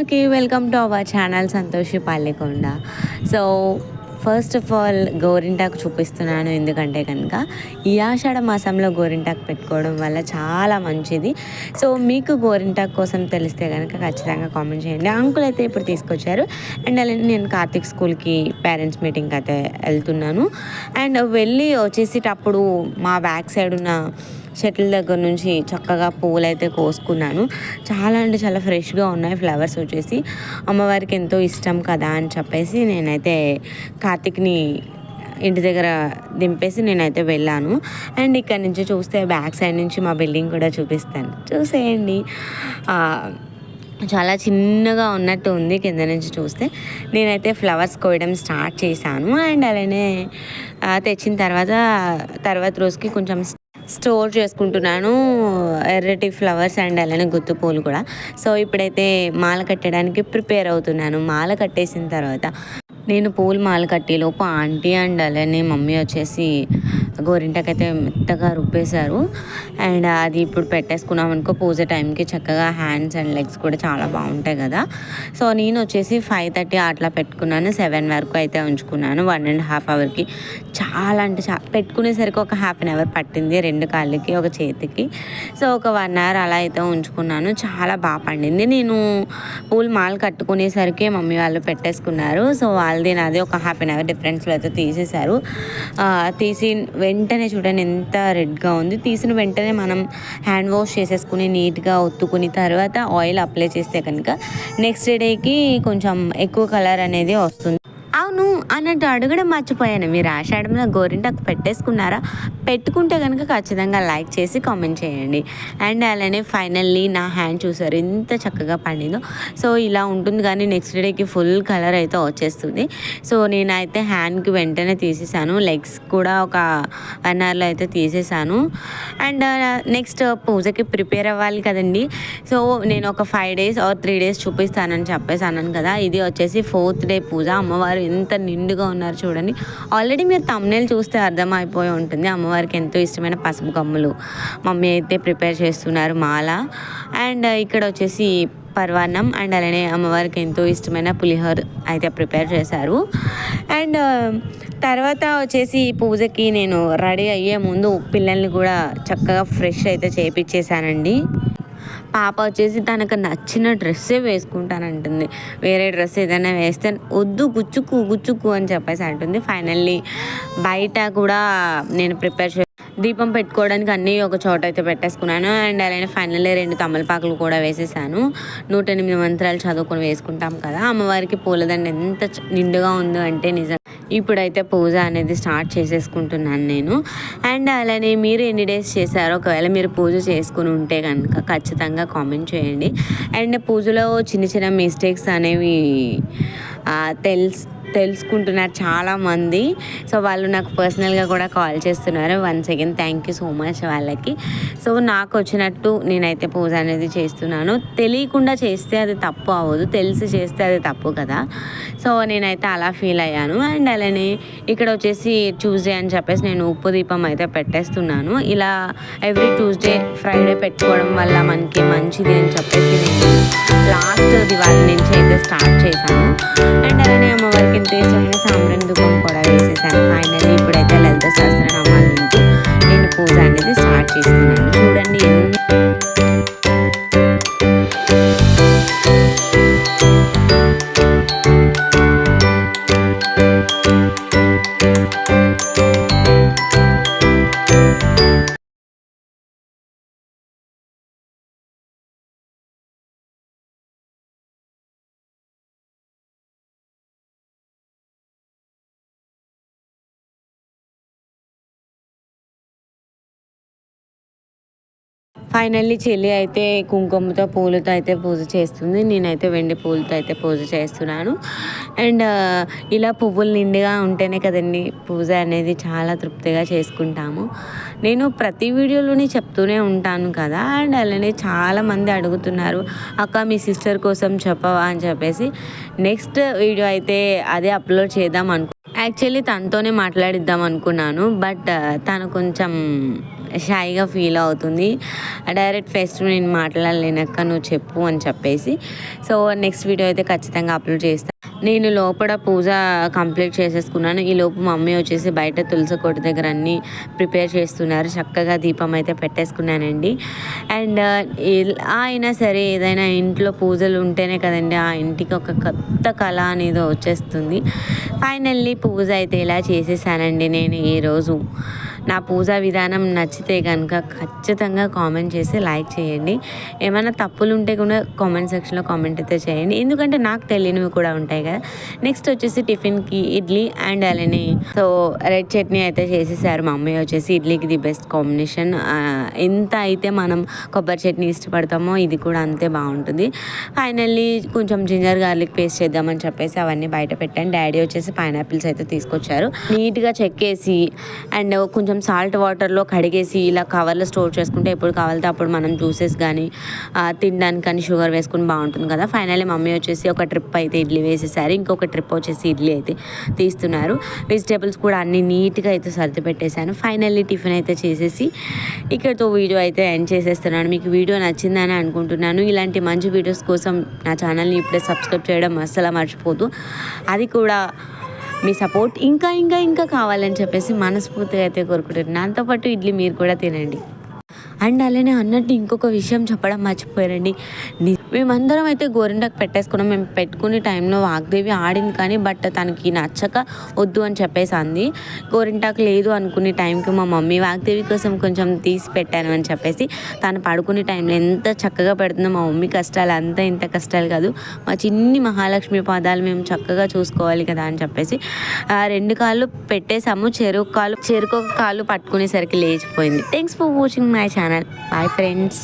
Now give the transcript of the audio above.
అందరికీ welcome to our channel Santoshi Pallekonda so first of all గోరింటాకు చూపిస్తున్నాను ఎందుకంటే కనుక ఈ ఆషాఢ మాసంలో గోరింటాకు పెట్టుకోవడం వల్ల చాలా మంచిది. సో మీకు గోరింటాకు కోసం తెలిస్తే కనుక ఖచ్చితంగా కామెంట్ చేయండి. అంకుల్ అయితే ఇప్పుడు తీసుకొచ్చారు. అండ్ అలానే నేను కార్తిక్ స్కూల్కి పేరెంట్స్ మీటింగ్కి అయితే వెళ్తున్నాను. అండ్ వెళ్ళి వచ్చేసేటప్పుడు మా బ్యాక్ సైడ్ ఉన్న చెట్ల దగ్గర నుంచి చక్కగా పువ్వులు అయితే కోసుకున్నాను. చాలా అంటే చాలా ఫ్రెష్గా ఉన్నాయి ఫ్లవర్స్ వచ్చేసి. అమ్మవారికి ఎంతో ఇష్టం కదా అని చెప్పేసి నేనైతే కార్తిక్ని ఇంటి దగ్గర దింపేసి నేనైతే వెళ్ళాను. అండ్ ఇక్కడ నుంచి చూస్తే బ్యాక్ సైడ్ నుంచి మా బిల్డింగ్ కూడా చూపిస్తాను. చూసేయండి. చాలా చిన్నగా ఉన్నట్టు ఉంది కింద నుంచి చూస్తే. నేనైతే ఫ్లవర్స్ కోయడం స్టార్ట్ చేశాను. అండ్ అలానే తెచ్చిన తర్వాత తర్వాత రోజుకి కొంచెం స్టోర్ చేసుకుంటున్నాను ఎర్రటి ఫ్లవర్స్ అండ్ అలానే గుత్తు పూలు కూడా. సో ఇప్పుడైతే మాల కట్టడానికి ప్రిపేర్ అవుతున్నాను. మాల కట్టేసిన తర్వాత నేను పూలు మాల కట్టేలోపు ఆంటీ అండ్ అలానే మమ్మీ వచ్చేసి గోరింటకైతే మెత్తగా రుబ్బేశారు. అండ్ అది ఇప్పుడు పెట్టేసుకున్నాం అనుకో పూజ టైంకి చక్కగా హ్యాండ్స్ అండ్ లెగ్స్ కూడా చాలా బాగుంటాయి కదా. సో నేను వచ్చేసి ఫైవ్ థర్టీ అట్లా పెట్టుకున్నాను. సెవెన్ వరకు అయితే ఉంచుకున్నాను. వన్ అండ్ హాఫ్ అవర్కి. చాలా అంటే చా పెట్టుకునేసరికి ఒక హాఫ్ అన్ అవర్ పట్టింది రెండు కాళ్ళకి ఒక చేతికి. సో ఒక వన్ అవర్ అలా అయితే ఉంచుకున్నాను. చాలా బాగా పండింది. నేను పూలు మాల కట్టుకునేసరికి మమ్మీ వాళ్ళు పెట్టేసుకున్నారు. సో వాళ్ళది నాది ఒక హాఫ్ అన్ అవర్ డిఫరెన్స్లో అయితే తీసేశారు. తీసి వెంటనే చూడండి ఎంత రెడ్గా ఉంది. తీసిన వెంటనే మనం హ్యాండ్ వాష్ చేసేసుకుని నీట్గా ఒత్తుకుని తర్వాత ఆయిల్ అప్లై చేస్తే కనుక నెక్స్ట్ డేకి కొంచెం ఎక్కువ కలర్ అనేది వస్తుంది. అన్నట్టు అడగడం మర్చిపోయాను. మీరు ఆషాఢంలో గోరింటాకు పెట్టేసుకున్నారా? పెట్టుకుంటే కనుక ఖచ్చితంగా లైక్ చేసి కామెంట్ చేయండి. అండ్ అలానే ఫైనల్లీ నా హ్యాండ్ చూసారు. ఎంత చక్కగా పండిందో. సో ఇలా ఉంటుంది కానీ నెక్స్ట్ డేకి ఫుల్ కలర్ అయితే వచ్చేస్తుంది. సో నేనైతే హ్యాండ్కి వెంటనే తీసేసాను. లెగ్స్ కూడా ఒక వన్ అవర్లో అయితే తీసేసాను. అండ్ నెక్స్ట్ పూజకి ప్రిపేర్ అవ్వాలి కదండి. సో నేను ఒక five days or three days చూపిస్తానని చెప్పేసి అన్నాను కదా. ఇది వచ్చేసి ఫోర్త్ డే పూజ. అమ్మవారు ఎంత నిండుగా ఉన్నారు చూడండి. ఆల్రెడీ మీరు తమ్నేలు చూస్తే అర్థమైపోయి ఉంటుంది. అమ్మవారికి ఎంతో ఇష్టమైన పసుపు కమ్ములు మమ్మీ అయితే ప్రిపేర్ చేస్తున్నారు మాల. అండ్ ఇక్కడ వచ్చేసి పర్వాన్నం అండ్ అలానే అమ్మవారికి ఎంతో ఇష్టమైన పులిహోర అయితే ప్రిపేర్ చేశారు. అండ్ తర్వాత వచ్చేసి పూజకి నేను రెడీ అయ్యే ముందు పిల్లల్ని కూడా చక్కగా ఫ్రెష్ అయితే చేపించేశానండి పాప వచ్చేసి తనకు నచ్చిన డ్రెస్సే వేసుకుంటానంటుంది. వేరే డ్రెస్ ఏదైనా వేస్తే వద్దు గుచ్చుకు గుచ్చుకు అని చెప్పేసి అంటుంది. ఫైనల్లీ బయట కూడా నేను ప్రిపేర్ చే దీపం పెట్టుకోవడానికి అన్నీ ఒక చోట అయితే పెట్టేసుకున్నాను. అండ్ అలానే ఫైనల్లీ రెండు తమలపాకులు కూడా వేసేసాను. నూట ఎనిమిది మంత్రాలు చదువుకొని వేసుకుంటాం కదా. అమ్మవారికి పూలదండ ఎంత నిండుగా ఉందో అంటే నిజం ఇప్పుడైతే పూజ అనేది స్టార్ట్ చేసేసుకుంటున్నాను నేను. అండ్ అలానే మీరు ఎన్ని డేస్ చేశారో ఒకవేళ మీరు పూజ చేసుకుని ఉంటే కనుక ఖచ్చితంగా కామెంట్ చేయండి. అండ్ పూజలో చిన్న చిన్న మిస్టేక్స్ అనేవి తెలుసు తెలుసుకుంటున్నారు చాలామంది. సో వాళ్ళు నాకు పర్సనల్గా కూడా కాల్ చేస్తున్నారు. Once again thank you so much వాళ్ళకి. సో నాకు వచ్చినట్టు నేనైతే పూజ అనేది చేస్తున్నాను. తెలియకుండా చేస్తే అది తప్పు అవ్వదు. తెలిసి చేస్తే అది తప్పు కదా. సో నేనైతే అలా ఫీల్ అయ్యాను. అండ్ అలానే ఇక్కడ వచ్చేసి ట్యూస్డే అని చెప్పేసి నేను ఉప్పు దీపం అయితే పెట్టేస్తున్నాను. ఇలా ఎవ్రీ ట్యూస్డే ఫ్రైడే పెట్టుకోవడం వల్ల మనకి మంచిది అని చెప్పేసి నేను లాస్ట్ దివాళి నుంచి అయితే స్టార్ట్ చేశాను. అండ్ ఫైనల్లీ చెల్లి అయితే కుంకుమతో పూలతో అయితే పూజ చేస్తుంది. నేనైతే వెండి పూలతో అయితే పూజ చేస్తున్నాను. అండ్ ఇలా పువ్వులు నిండుగా ఉంటేనే కదండి పూజ అనేది చాలా తృప్తిగా చేసుకుంటాము. నేను ప్రతి వీడియోలోనే చెప్తూనే ఉంటాను కదా. అండ్ అలానే చాలామంది అడుగుతున్నారు అక్క మీ సిస్టర్ కోసం చెప్పవా? అని చెప్పేసి. నెక్స్ట్ వీడియో అయితే అదే అప్లోడ్ చేద్దాం అనుకు యాక్చువల్లీ తనతోనే మాట్లాడిద్దాం అనుకున్నాను. బట్ తను కొంచెం షైగా ఫీల్ అవుతుంది. డైరెక్ట్ ఫస్ట్ నేను మాట్లాడలేనక్క నువ్వు చెప్పు అని చెప్పేసి. సో నెక్స్ట్ వీడియో అయితే ఖచ్చితంగా అప్లోడ్ చేస్తాను నేను లోపల పూజ కంప్లీట్ చేసేసుకున్నాను. ఈ లోపు మమ్మీ వచ్చేసి బయట తులసి కోట దగ్గర అన్నీ ప్రిపేర్ చేస్తున్నారు. చక్కగా దీపం అయితే పెట్టేసుకున్నానండి. అండ్ అయినా సరే ఏదైనా ఇంట్లో పూజలు ఉంటేనే కదండి ఆ ఇంటికి ఒక కొత్త కళ అనేది వచ్చేస్తుంది. ఫైనల్లీ పూజ అయితే ఇలా చేసేసానండి నేను ఈరోజు నా పూజా విధానం నచ్చితే కనుక ఖచ్చితంగా కామెంట్ చేసి లైక్ చేయండి. ఏమైనా తప్పులు ఉంటే కూడా కామెంట్ సెక్షన్లో కామెంట్ అయితే చేయండి. ఎందుకంటే నాకు తెలియనివి కూడా ఉంటాయి కదా. నెక్స్ట్ వచ్చేసి టిఫిన్కి ఇడ్లీ అండ్ అలానే సో రెడ్ చట్నీ అయితే చేసేసారు. మా అమ్మయ్య వచ్చేసి ఇడ్లీకి ది బెస్ట్ కాంబినేషన్. ఎంత అయితే మనం కొబ్బరి చట్నీ ఇష్టపడతామో ఇది కూడా అంతే బాగుంటుంది. ఫైనల్లీ కొంచెం జింజర్ గార్లిక్ పేస్ట్ చేద్దామని చెప్పేసి అవన్నీ బయట పెట్టాను. డాడీ వచ్చేసి పైనాపిల్స్ అయితే తీసుకొచ్చారు. నీట్గా చెక్కేసి అండ్ కొంచెం సాల్ట్ వాటర్లో కడిగేసి ఇలా కవర్లో స్టోర్ చేసుకుంటే ఎప్పుడు కావాలితే అప్పుడు మనం జ్యూసెస్ కానీ తినడానికి కానీ షుగర్ వేసుకుని బాగుంటుంది కదా. ఫైనల్లీ మమ్మీ వచ్చేసి ఒక ట్రిప్ అయితే ఇడ్లీ వేసేసారు. ఇంకొక ట్రిప్ వచ్చేసి ఇడ్లీ అయితే తీస్తున్నారు. వెజిటేబుల్స్ కూడా అన్ని నీట్గా అయితే సర్ది పెట్టేశాను. ఫైనల్లీ టిఫిన్ అయితే చేసేసి ఇక్కడితో వీడియో అయితే ఎండ్ చేసేస్తున్నాను. మీకు వీడియో నచ్చిందని అనుకుంటున్నాను. ఇలాంటి మంచి వీడియోస్ కోసం నా ఛానల్ని ఇప్పుడే సబ్స్క్రైబ్ చేయడం అస్సలు మర్చిపోదు. అది కూడా మీ సపోర్ట్ ఇంకా ఇంకా ఇంకా కావాలని చెప్పేసి మనస్ఫూర్తిగా అయితే కోరుకుంటున్నాను. దాంతోపాటు ఇడ్లీ మీరు కూడా తినండి. అండ్ అలానే అన్నట్టు ఇంకొక విషయం చెప్పడం మర్చిపోయారండి. మేమందరం అయితే గోరింటాకు పెట్టేసుకున్నాం. మేము పెట్టుకునే టైంలో వాగ్దేవి ఆడింది కానీ బట్ తనకి నచ్చక వద్దు అని చెప్పేసి అంది గోరింటాకు లేదు అనుకునే టైంకి మా మమ్మీ వాగ్దేవి కోసం కొంచెం తీసి పెట్టాను అని చెప్పేసి తను పడుకునే టైంలో ఎంత చక్కగా పెడుతుందో మా మమ్మీ కష్టాలు అంతా ఇంత కష్టాలు కాదు. మా చిన్ని మహాలక్ష్మి పాదాలు మేము చక్కగా చూసుకోవాలి కదా అని చెప్పేసి ఆ రెండు కాళ్ళు పెట్టేసాము చెరుకు కాలు చెరుకు ఒక కాళ్ళు పట్టుకునేసరికి లేచిపోయింది. Thanks for watching my channel bye friends